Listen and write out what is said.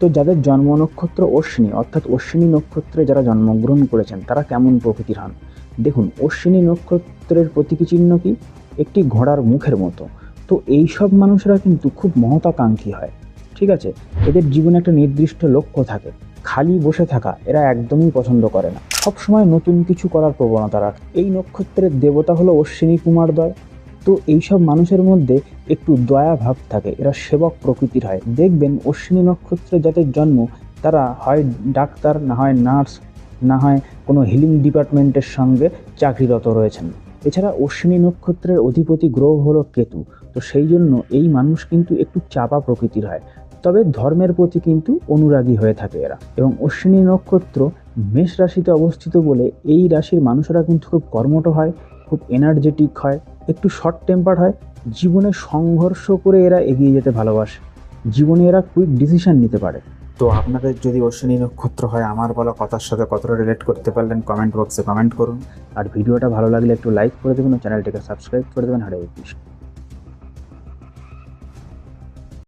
তো যাদের জন্ম নক্ষত্র অশ্বিনী, অর্থাৎ অশ্বিনী নক্ষত্রে যারা জন্মগ্রহণ করেছেন, তারা কেমন প্রকৃতির হন? দেখুন, অশ্বিনী নক্ষত্রের প্রতীকী চিহ্ন কি? একটি ঘোড়ার মুখের মতো। তো এই সব মানুষেরা কিন্তু খুব মহতাকাঙ্ক্ষী হয়, ঠিক আছে? এদের জীবনে একটা নির্দিষ্ট লক্ষ্য থাকে, খালি বসে থাকা, এরা একদমই পছন্দ করে না। সবসময় নতুন কিছু করার প্রবণতা রাখে। এই নক্ষত্রের দেবতা হলো অশ্বিনী কুমারদ্বয়। তো এইসব মানুষের মধ্যে একটু দয়া ভাব থাকে। এরা সেবক প্রকৃতির হয়। দেখবেন অশ্বিনী নক্ষত্রে যাদের জন্ম, তারা হয় ডাক্তার, না হয় নার্স, না হয় কোনো হিলিং ডিপার্টমেন্টের সঙ্গে চাকরিরত রয়েছেন। এছাড়া অশ্বিনী নক্ষত্রের অধিপতি গ্রহ হলো কেতু। তো সেই জন্য এই মানুষ কিন্তু একটু চাপা প্রকৃতির হয়। তবে ধর্মের প্রতি কিন্তু অনুরাগী হয়ে থাকে এরা। এবং অশ্বিনী নক্ষত্র মেষ রাশিতে অবস্থিত বলে এই রাশির মানুষেরা কিন্তু খুব কর্মঠ হয়, খুব এনার্জেটিক হয় একটু শর্ট টেম্পার হয় জীবনে সংঘর্ষ করে এরা এগিয়ে যেতে ভালোবাসে। জীবনে এরা কুইক ডিসিশন নিতে পারে। তো আপনাদের যদি অশ্বিনী নক্ষত্র হয় আমার বলা কথার সাথে কতটা রিলেট করতে পারলেন কমেন্ট বক্সে কমেন্ট করুন। আর ভিডিওটা ভালো লাগলে একটু লাইক করে দেবেন ও চ্যানেলটিকে সাবস্ক্রাইব করে দেবেন। হারে কৃষ্ণ।